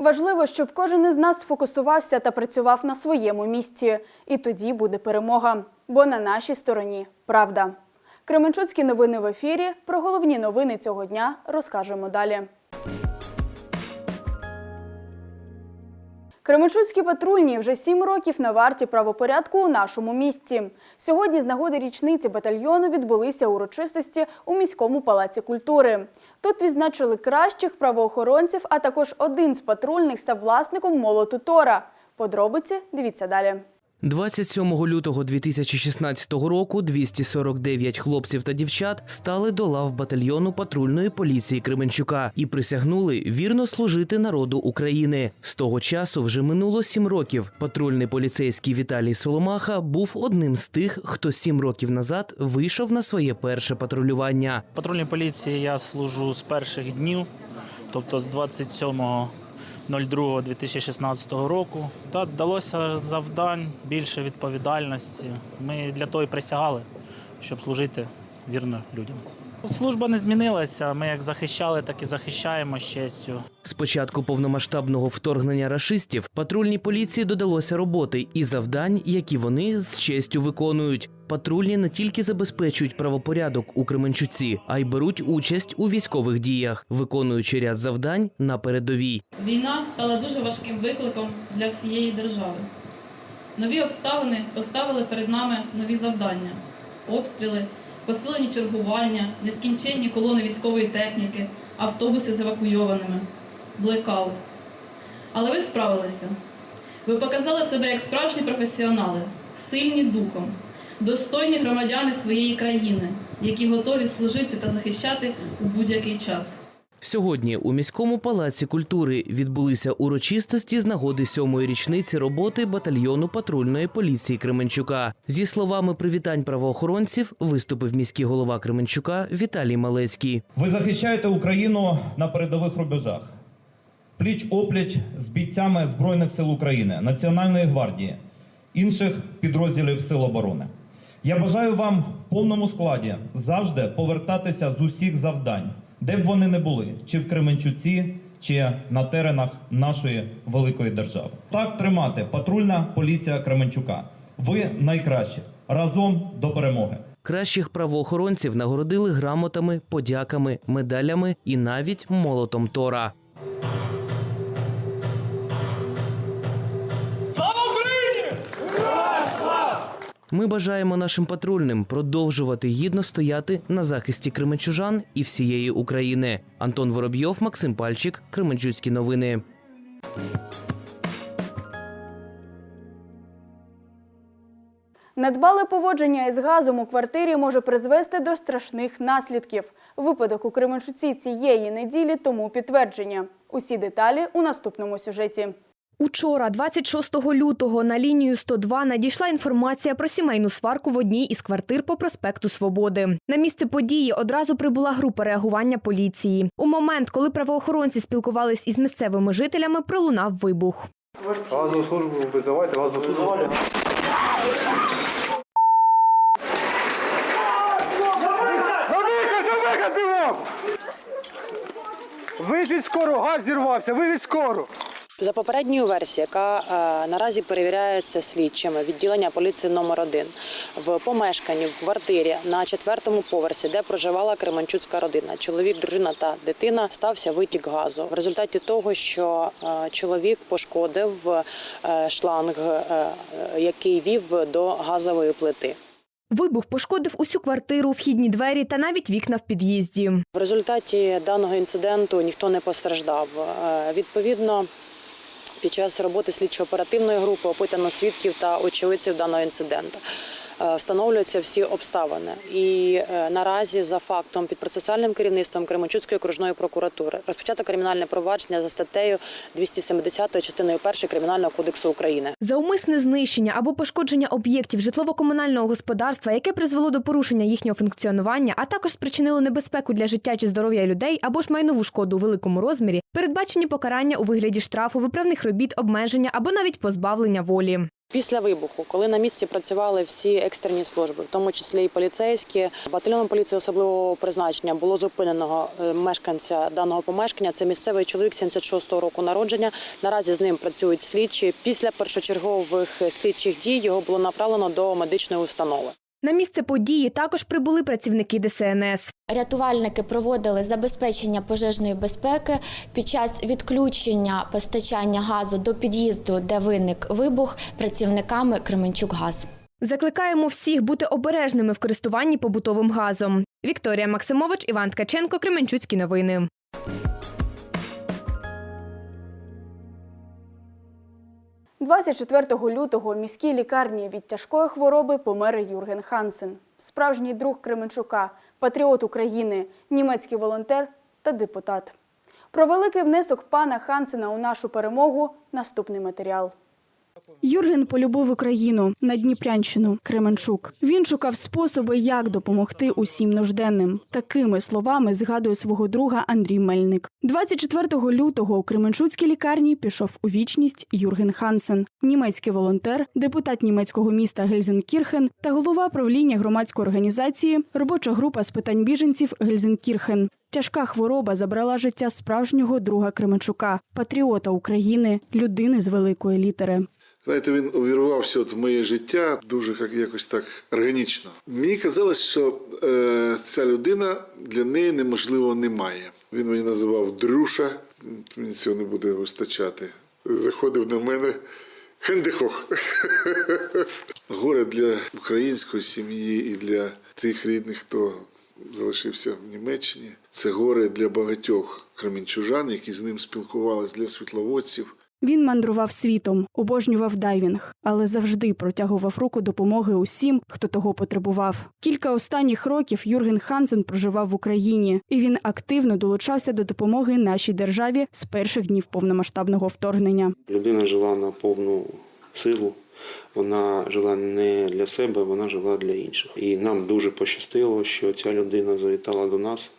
Важливо, щоб кожен із нас сфокусувався та працював на своєму місці. І тоді буде перемога. Бо на нашій стороні правда. Кременчуцькі новини в ефірі. Про головні новини цього дня розкажемо далі. Кременчуцькі патрульні вже сім років на варті правопорядку у нашому місті. Сьогодні з нагоди річниці батальйону відбулися урочистості у міському палаці культури. Тут відзначили кращих правоохоронців, а також один з патрульних став власником молоту Тора. Подробиці дивіться далі. 27 лютого 2016 року 249 хлопців та дівчат стали до лав батальйону патрульної поліції Кременчука і присягнули вірно служити народу України. З того часу вже минуло сім років. Патрульний поліцейський Віталій Соломаха був одним з тих, хто сім років назад вийшов на своє перше патрулювання. Патрульній поліції я служу з перших днів, тобто з 27.02.2016 року. Та вдалося завдань, більше відповідальності. Ми для того і присягали, щоб служити вірно людям. Служба не змінилася. Ми як захищали, так і захищаємо з честю. З початку повномасштабного вторгнення рашистів патрульній поліції додалося роботи і завдань, які вони з честю виконують. Патрульні не тільки забезпечують правопорядок у Кременчуці, а й беруть участь у військових діях, виконуючи ряд завдань на передовій. Війна стала дуже важким викликом для всієї держави. Нові обставини поставили перед нами нові завдання: обстріли, посилені чергування, нескінченні колони військової техніки, автобуси з евакуйованими, блекаут. Але ви справилися. Ви показали себе як справжні професіонали, сильні духом, достойні громадяни своєї країни, які готові служити та захищати у будь-який час. Сьогодні у міському палаці культури відбулися урочистості з нагоди сьомої річниці роботи батальйону патрульної поліції Кременчука. Зі словами привітань правоохоронців виступив міський голова Кременчука Віталій Малецький. Ви захищаєте Україну на передових рубежах. Пліч опліч з бійцями Збройних сил України, Національної гвардії, інших підрозділів Сил оборони. Я бажаю вам в повному складі завжди повертатися з усіх завдань, де б вони не були, чи в Кременчуці, чи на теренах нашої великої держави. Так тримати патрульна поліція Кременчука. Ви найкращі. Разом до перемоги. Кращих правоохоронців нагородили грамотами, подяками, медалями і навіть молотом Тора. Ми бажаємо нашим патрульним продовжувати гідно стояти на захисті кременчужан і всієї України. Антон Воробйов, Максим Пальчик, Кременчуцькі новини. Недбале поводження із газом у квартирі може призвести до страшних наслідків. Випадок у Кременчуці цієї неділі тому підтвердження. Усі деталі у наступному сюжеті. Учора, 26 лютого, на лінію 102 надійшла інформація про сімейну сварку в одній із квартир по проспекту Свободи. На місце події одразу прибула група реагування поліції. У момент, коли правоохоронці спілкувались із місцевими жителями, пролунав вибух. Газову службу визивайте, газову службу. Визвіть скору, газ зірвався, вивіть скору. За попередньою версією, яка е, наразі перевіряється слідчими відділення поліції номер 1 в помешканні в квартирі на четвертому поверсі, де проживала Кременчуцька родина, чоловік, дружина та дитина, стався витік газу. В результаті того, що е, чоловік пошкодив е, шланг, який вів до газової плити. Вибух пошкодив усю квартиру, вхідні двері та навіть вікна в під'їзді. В результаті даного інциденту ніхто не постраждав. Відповідно, під час роботи слідчо-оперативної групи опитано свідків та очевидців даного інциденту. Е, Встановлюються всі обставини, і е, наразі за фактом під процесуальним керівництвом Кременчуцької окружної прокуратури розпочато кримінальне провадження за статтею 270 частиною 1 Кримінального кодексу України. За умисне знищення або пошкодження об'єктів житлово-комунального господарства, яке призвело до порушення їхнього функціонування, а також спричинило небезпеку для життя чи здоров'я людей або ж майнову шкоду у великому розмірі, передбачені покарання у вигляді штрафу, виправних робіт, обмеження або навіть позбавлення волі. Після вибуху, коли на місці працювали всі екстрені служби, в тому числі і поліцейські, батальйоном поліції особливого призначення було зупиненого е, мешканця даного помешкання. Це місцевий чоловік 76-го року народження. Наразі з ним працюють слідчі. Після першочергових слідчих дій його було направлено до медичної установи. На місце події також прибули працівники ДСНС. Рятувальники проводили забезпечення пожежної безпеки під час відключення постачання газу до під'їзду, де виник вибух, працівниками Кременчук-Газ. Закликаємо всіх бути обережними в користуванні побутовим газом. Вікторія Максимович, Іван Ткаченко, Кременчуцькі новини. – 24 лютого в міській лікарні від тяжкої хвороби помер Юрген Хансен. Справжній друг Кременчука, патріот України, німецький волонтер та депутат. Про великий внесок пана Хансена у нашу перемогу – наступний матеріал. Юрген полюбив Україну, Надніпрянщину, Кременчук. Він шукав способи, як допомогти усім нужденним. Такими словами згадує свого друга Андрій Мельник. 24 лютого у Кременчуцькій лікарні пішов у вічність Юрген Хансен, німецький волонтер, депутат німецького міста Гельзенкірхен та голова правління громадської організації Робоча група з питань біженців Гельзенкірхен. Тяжка хвороба забрала життя справжнього друга Кременчука, патріота України, людини з великої літери. Знаєте, він увірвався от в моє життя дуже як, якось так органічно. Мені казалось, що е, ця людина для неї неможливо немає. Він мені називав Друша, мені цього не буде вистачати. Заходив на мене. Хендехох. Горе для української сім'ї і для тих рідних, хто залишився в Німеччині. Це горе для багатьох кременчужан, які з ним спілкувалися, для світловодців. Він мандрував світом, обожнював дайвінг, але завжди протягував руку допомоги усім, хто того потребував. Кілька останніх років Юрген Хансен проживав в Україні, і він активно долучався до допомоги нашій державі з перших днів повномасштабного вторгнення. Людина жила на повну силу. Вона жила не для себе, вона жила для інших. І нам дуже пощастило, що ця людина завітала до нас,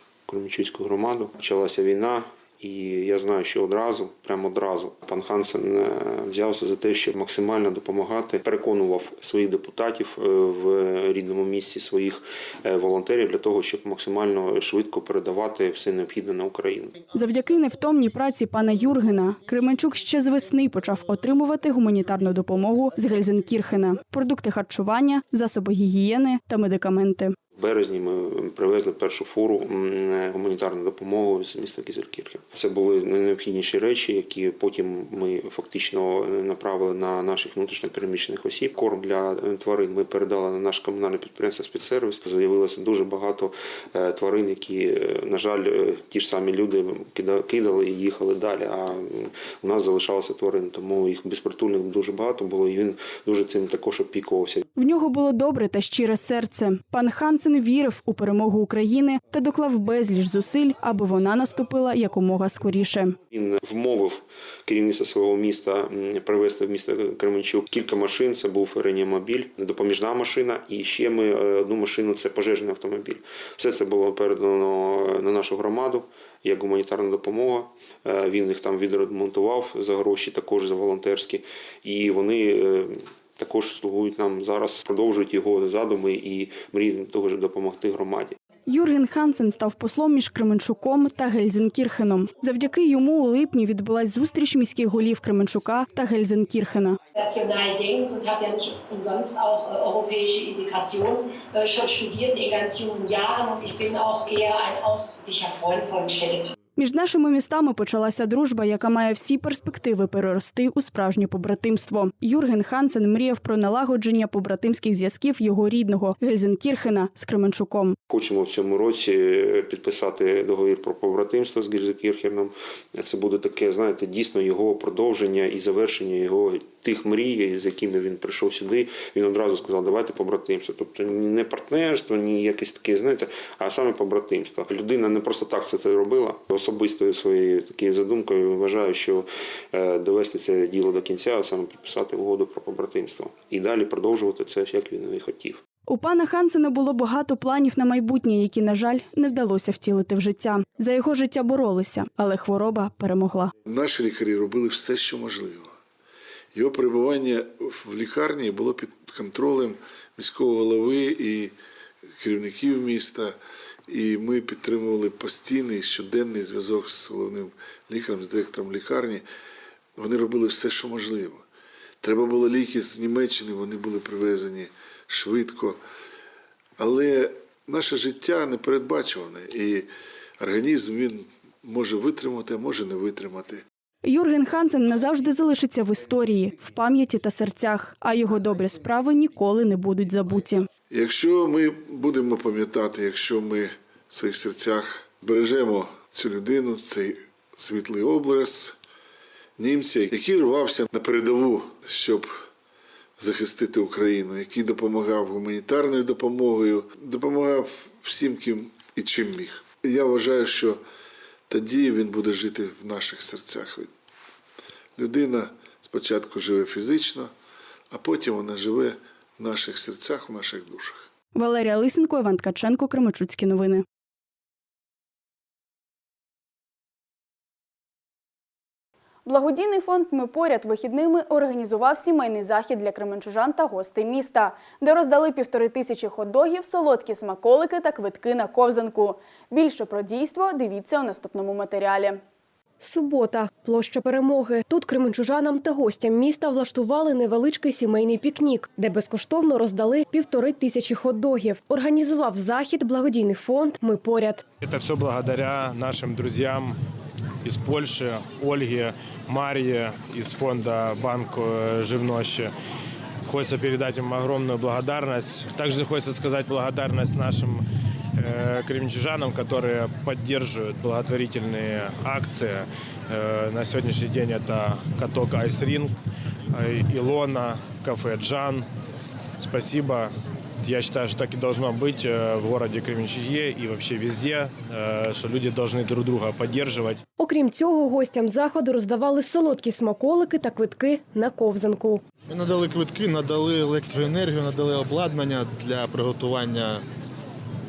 в громаду. Почалася війна, і я знаю, що одразу, прямо одразу, пан Хансен е, взявся за те, щоб максимально допомагати. Переконував своїх депутатів е, в рідному місці своїх е, волонтерів для того, щоб максимально швидко передавати все необхідне на Україну. Завдяки невтомній праці пана Юргена Кременчук ще з весни почав отримувати гуманітарну допомогу з Гельзенкірхена, продукти харчування, засоби гігієни та медикаменти. Березні ми привезли першу фуру м, гуманітарну допомогу з міста Кізелькірхен. Це були найнеобхідніші речі, які потім ми фактично направили на наших внутрішньопереміщених осіб. Корм для тварин ми передали на наш комунальне підприємство спецсервіс. З'явилося дуже багато е, тварин, які, е, на жаль, е, ті ж самі люди кида- кидали і їхали далі. А у нас залишалося тварин, тому їх безпритульних дуже багато було, і він дуже цим також опікувався. В нього було добре та щире серце. Пан Хансен вірив у перемогу України та доклав безліч зусиль, аби вона наступила якомога скоріше. Він вмовив керівництво свого міста привезти в місто Кременчук кілька машин. Це був реанімобіль, допоміжна машина, і ще ми е, одну машину це пожежний автомобіль. Все це було передано на нашу громаду як гуманітарна допомога. Е, Він їх там відремонтував за гроші, також за волонтерські, і вони. Е, Також слугують нам зараз, продовжують його задуми і мрії того ж допомогти громаді. Юрген Хансен став послом між Кременчуком та Гельзенкірхеном. Завдяки йому у липні відбулась зустріч міських голів Кременчука та Гельзенкірхена. Між нашими містами почалася дружба, яка має всі перспективи перерости у справжнє побратимство. Юрген Хансен мріяв про налагодження побратимських зв'язків його рідного Гельзенкірхена з Кременчуком. Хочемо в цьому році підписати договір про побратимство з Гільзекірхерном. Це буде таке, знаєте, дійсно його продовження і завершення його тих мрій, з якими він прийшов сюди. Він одразу сказав, давайте побратимство. Тобто не партнерство, ні якесь таке, знаєте, а саме побратимство. Людина не просто так це, це робила. Особистою своєю такою задумкою вважаю, що е, довести це діло до кінця, а саме підписати угоду про побратимство. І далі продовжувати це, як він і хотів. У пана Хансена було багато планів на майбутнє, які, на жаль, не вдалося втілити в життя. За його життя боролися, але хвороба перемогла. Наші лікарі робили все, що можливо. Його перебування в лікарні було під контролем міського голови і керівників міста. І ми підтримували постійний щоденний зв'язок з головним лікарем, з директором лікарні. Вони робили все, що можливо. Треба було ліки з Німеччини, вони були привезені швидко. Але наше життя непередбачуване, і організм він може витримати, а може не витримати. Юрген Хансен назавжди залишиться в історії, в пам'яті та серцях, а його добрі справи ніколи не будуть забуті. Якщо ми будемо пам'ятати, якщо ми в своїх серцях бережемо цю людину, цей світлий образ німця, який рвався на передову, щоб захистити Україну, який допомагав гуманітарною допомогою, допомагав всім, ким і чим міг. Я вважаю, що тоді він буде жити в наших серцях. Людина спочатку живе фізично, а потім вона живе в наших серцях, в наших душах. Валерія Лисенко, Іван Ткаченко, Кременчуцькі новини. Благодійний фонд Ми поряд вихідними організував сімейний захід для кременчужан та гостей міста, де роздали півтори тисячі хот-догів, солодкі смаколики та квитки на ковзанку. Більше про дійство дивіться у наступному матеріалі. Субота, площа перемоги. Тут кременчужанам та гостям міста влаштували невеличкий сімейний пікнік, де безкоштовно роздали півтори тисячі хот-догів. Організував захід благодійний фонд Ми поряд. Это все благодаря нашим друзьям из Польши, Ольге, Марье из фонда «Банк э, Живнощи». Хочется передать им огромную благодарность. Также хочется сказать благодарность нашим э, кременчужанам, которые поддерживают благотворительные акции. Э, на сегодняшний день это каток «Айсринг», э, «Илона», кафе «Джан». Спасибо. Я считаю, что так и должно быть э, в городе Кременчуге и вообще везде, э, что люди должны друг друга поддерживать. Окрім цього, гостям заходу роздавали солодкі смаколики та квитки на ковзанку. Ми надали квитки, надали електроенергію, надали обладнання для приготування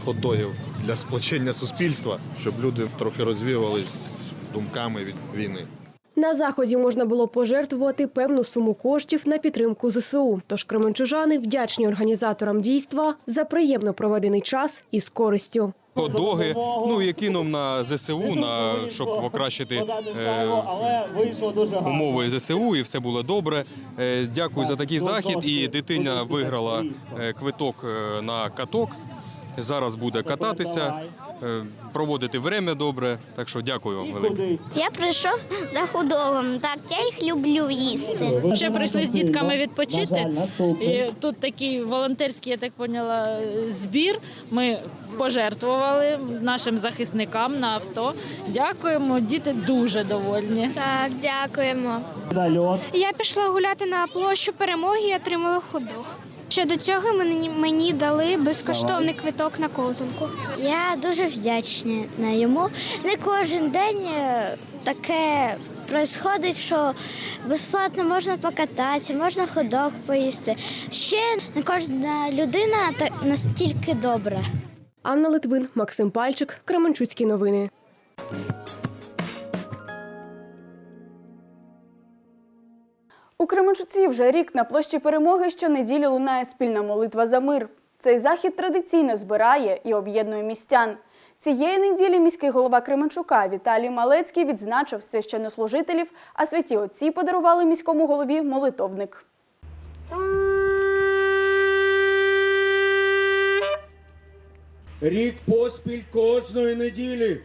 хот-догів, для сплочення суспільства, щоб люди трохи розвіювались думками від війни. На заході можна було пожертвувати певну суму коштів на підтримку ЗСУ. Тож кременчужани вдячні організаторам дійства за приємно проведений час і з користю. Доги, ну і кинув на ЗСУ, на щоб покращити е, умови ЗСУ, і все було добре. Е, дякую за такий захід. І дитина виграла е, квиток е, на каток. Зараз буде кататися, е, проводити время добре. Так що дякую вам. велике. Я прийшов за худобом. Так, я їх люблю їсти. Ще прийшли з дітками відпочити. І тут такий волонтерський, я так поняла, збір. Ми пожертвували нашим захисникам на авто. Дякуємо, діти дуже довольні. Так, дякуємо. Я пішла гуляти на площу перемоги і отримала ходох. Ще до цього мені, мені дали безкоштовний квиток на ковзанку. Я дуже вдячна на йому. Не кожен день е, таке происходить, що безплатно можна покататися, можна ходок поїсти. Ще не кожна людина так настільки добра. Анна Литвин, Максим Пальчик, Кременчуцькі новини. У Кременчуці вже рік на площі перемоги щонеділі лунає спільна молитва за мир. Цей захід традиційно збирає і об'єднує містян. Цієї неділі міський голова Кременчука Віталій Малецький відзначив священнослужителів, а святі отці подарували міському голові молитовник. Рік поспіль кожної неділі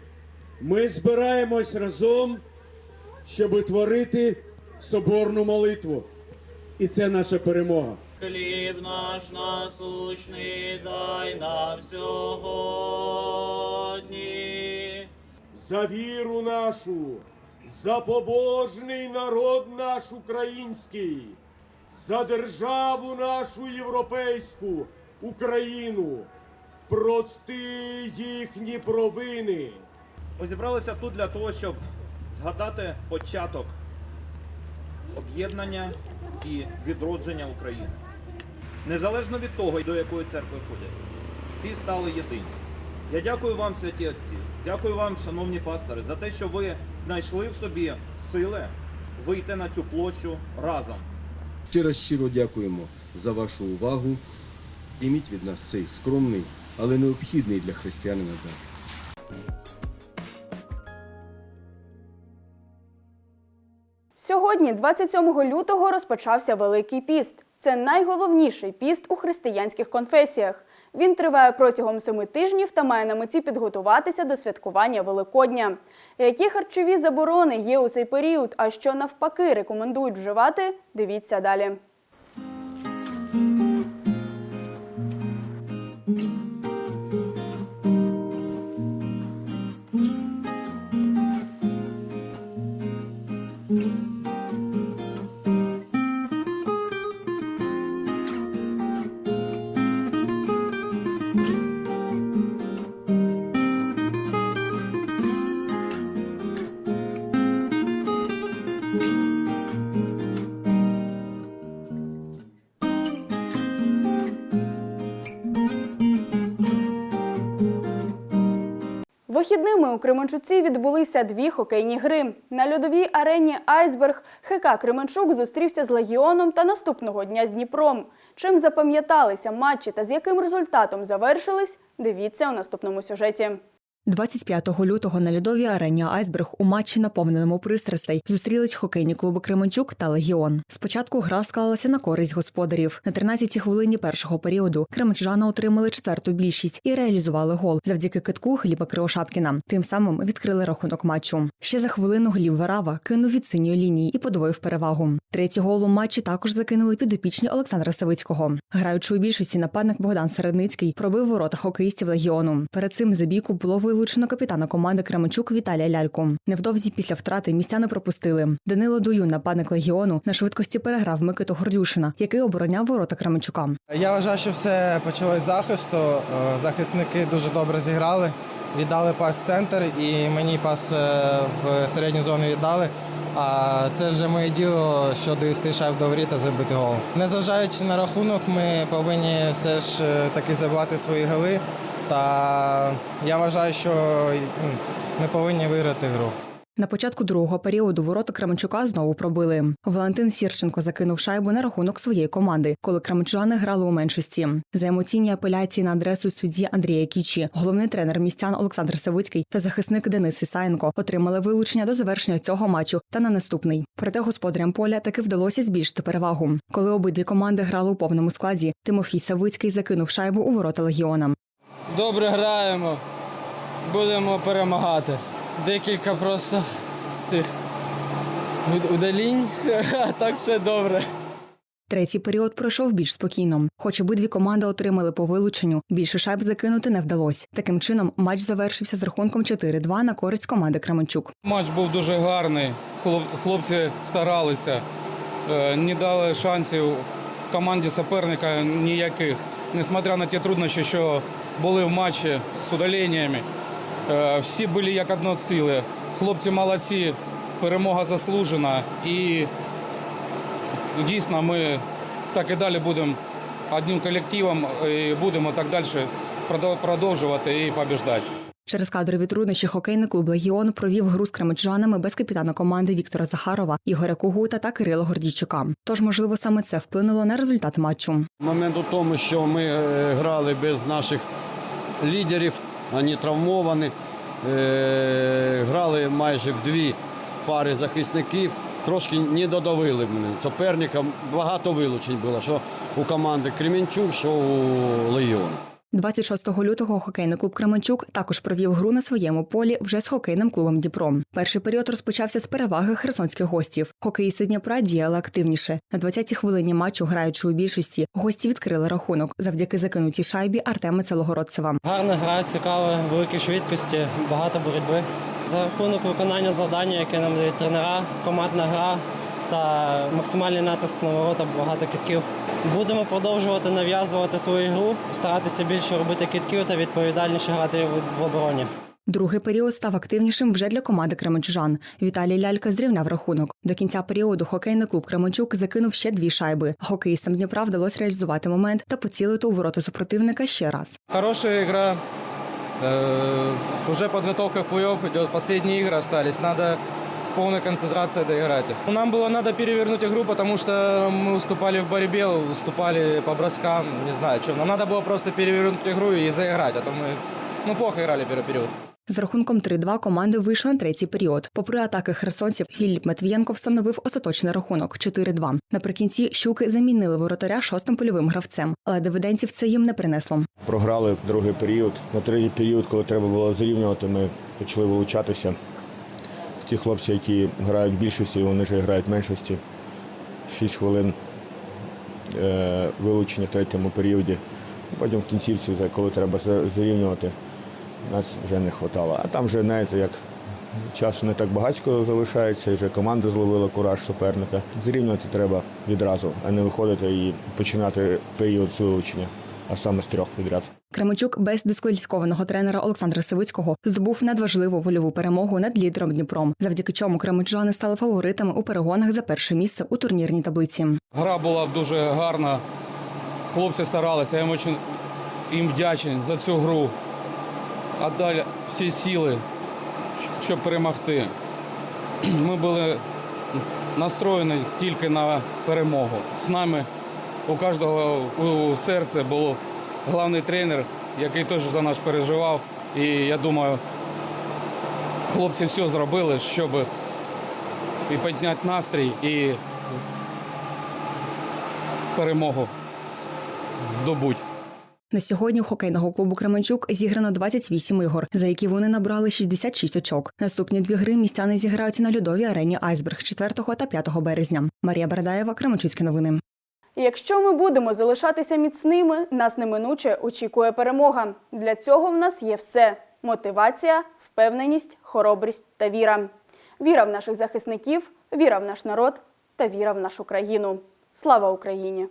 ми збираємось разом, щоб творити соборну молитву. І це наша перемога. Хліб наш насущний дай нам сьогодні. За віру нашу, за побожний народ наш український, за державу нашу європейську, Україну. Прости їхні провини. Ми зібралися тут для того, щоб згадати початок об'єднання і відродження України. Незалежно від того, до якої церкви ходять, всі стали єдині. Я дякую вам, святі отці, дякую вам, шановні пастори, за те, що ви знайшли в собі сили вийти на цю площу разом Щиро щиро дякуємо за вашу увагу. Прийміть від нас цей скромний, але необхідний для християнина дар. Сьогодні, 27 лютого, розпочався Великий піст. Це найголовніший піст у християнських конфесіях. Він триває протягом семи тижнів та має на меті підготуватися до святкування Великодня. Які харчові заборони є у цей період, а що навпаки рекомендують вживати, дивіться далі. Вихідними у Кременчуці відбулися дві хокейні гри. На льодовій арені Айсберг ХК Кременчук зустрівся з Легіоном та наступного дня з Дніпром. Чим запам'яталися матчі та з яким результатом завершились, дивіться у наступному сюжеті. 25 лютого на льодовій арені Айсберг у матчі, наповненому пристрастей, зустрілись хокейні клуби Кременчук та Легіон. Спочатку гра склалася на користь господарів. На 13-й хвилині першого періоду кременчужани отримали четверту більшість і реалізували гол завдяки китку Гліба Кривошапкіна. Тим самим відкрили рахунок матчу. Ще за хвилину Гліб Варава кинув від синьої лінії і подвоїв перевагу. Третій гол у матчі також закинули підопічні Олександра Савицького. Граючи у більшості, нападник Богдан Середницький пробив ворота хокеїстів Легіону. Перед цим за бійку було вилучено капітана команди Кременчук Віталія Ляльку. Невдовзі після втрати містяни пропустили. Данило Дую, нападник Легіону, на швидкості переграв Микиту Гордюшина, який обороняв ворота Кременчука. Я вважаю, що все почалось з захисту. Е, Захисники дуже добре зіграли, віддали пас в центр і мені пас е, в середню зону віддали. А це вже моє діло, що довести шайб до воріт та забити гол. Незважаючи на рахунок, ми повинні все ж е, таки забивати свої голи. Та я вважаю, що ми повинні виграти гру. На початку другого періоду ворота Кременчука знову пробили. Валентин Сірченко закинув шайбу на рахунок своєї команди, коли кременчужани грали у меншості. За емоційні апеляції на адресу судді Андрія Кічі, головний тренер містян Олександр Савицький та захисник Денис Ісаєнко отримали вилучення до завершення цього матчу та на наступний. Проте господарям поля таки вдалося збільшити перевагу. Коли обидві команди грали у повному складі, Тимофій Савицький закинув шайбу у ворота легіона. Добре граємо, будемо перемагати. Декілька просто цих удалінь, а так все добре. Третій період пройшов більш спокійно. Хоч обидві команди отримали по вилученню, більше шайб закинути не вдалося. Таким чином, матч завершився з рахунком 4-2 на користь команди Кременчук. Матч був дуже гарний. Хлопці старалися, е, не дали шансів команді суперника ніяких. Несмотря на ті труднощі, що були в матчі з удаленнями, всі були як одно ціле. Хлопці молодці, перемога заслужена. І дійсно ми так і далі будемо одним колективом і будемо так далі продов- продовжувати і побіждати. Через кадрові труднощі хокейний клуб Легіон провів гру з кременчужанами без капітана команди Віктора Захарова, Ігоря Кугута та Кирила Гордійчука. Тож, можливо, саме це вплинуло на результат матчу. Момент у тому, що ми е, грали без наших лідерів, вони травмовані. Е, Грали майже в дві пари захисників. Трошки не додавили мене. Соперникам багато вилучень було, що у команди Кремінчук, що у Легіон. 26 лютого хокейний клуб Кременчук також провів гру на своєму полі вже з хокейним клубом Дніпро. Перший період розпочався з переваги херсонських гостів. Хокеїсти Дніпра діяли активніше. На 20-й хвилині матчу, граючи у більшості, гості відкрили рахунок завдяки закинутій шайбі Артема Целогородцева. Гарна гра, цікава, великі швидкості, багато боротьби. За рахунок виконання завдання, яке нам дають тренера, командна гра та максимальний натиск на ворота, багато китків. Будемо продовжувати нав'язувати свою гру, старатися більше робити китків та відповідальніше грати в- в обороні. Другий період став активнішим вже для команди Кременчужан. Віталій Лялька зрівняв рахунок. До кінця періоду хокейний клуб Кременчук закинув ще дві шайби. Хокеїстам Дніпра вдалося реалізувати момент та поцілити у ворота супротивника ще раз. Хорошая игра. Э, Уже подготовка к плей-офф идет. Последние игры остались. Надо с полной концентрацией доиграть. их. Нам было надо перевернуть игру, потому что мы уступали в борьбе, уступали по броскам, не знаю, что. Нам надо было просто перевернуть игру и заиграть, а то мы ну, плохо играли первый период. З рахунком 3-2 команди вийшли на третій період. Попри атаки херсонців, Філіп Матвієнко встановив остаточний рахунок 4-2. Наприкінці щуки замінили воротаря шостим польовим гравцем, але дивиденців це їм не принесло. Програли другий період. На третій період, коли треба було зрівнювати, ми почали вилучатися. Ті хлопці, які грають в більшості, вони вже грають в меншості. Шість хвилин е, вилучення в третьому періоді. Потім в кінцівці, коли треба зрівнювати, нас вже не вистачало. А там вже, знаєте, як часу не так багатько залишається, і вже команда зловила кураж суперника. Зрівнювати треба відразу, а не виходити і починати період з вилучення, а саме з трьох підряд. Кременчук без дискваліфікованого тренера Олександра Сивицького здобув надважливу вольову перемогу над лідером Дніпром, завдяки чому кременчужани стали фаворитами у перегонах за перше місце у турнірній таблиці. Гра була дуже гарна. Хлопці старалися, я їм очень їм вдячний за цю гру. Отдали всі сили, щоб перемогти. Ми були настроєні тільки на перемогу. З нами у кожного у серці був головний тренер, який теж за нас переживав. І я думаю, хлопці все зробили, щоб і підняти настрій, і перемогу здобуть. На сьогодні у хокейного клубу Кременчук зіграно 28 ігор, за які вони набрали 66 очок. Наступні дві гри містяни зіграють на льодовій арені Айсберг 4 та 5 березня. Марія Бердаєва, Кременчуцькі новини. Якщо ми будемо залишатися міцними, нас неминуче очікує перемога. Для цього в нас є все: мотивація, впевненість, хоробрість та віра. Віра в наших захисників, віра в наш народ та віра в нашу країну. Слава Україні!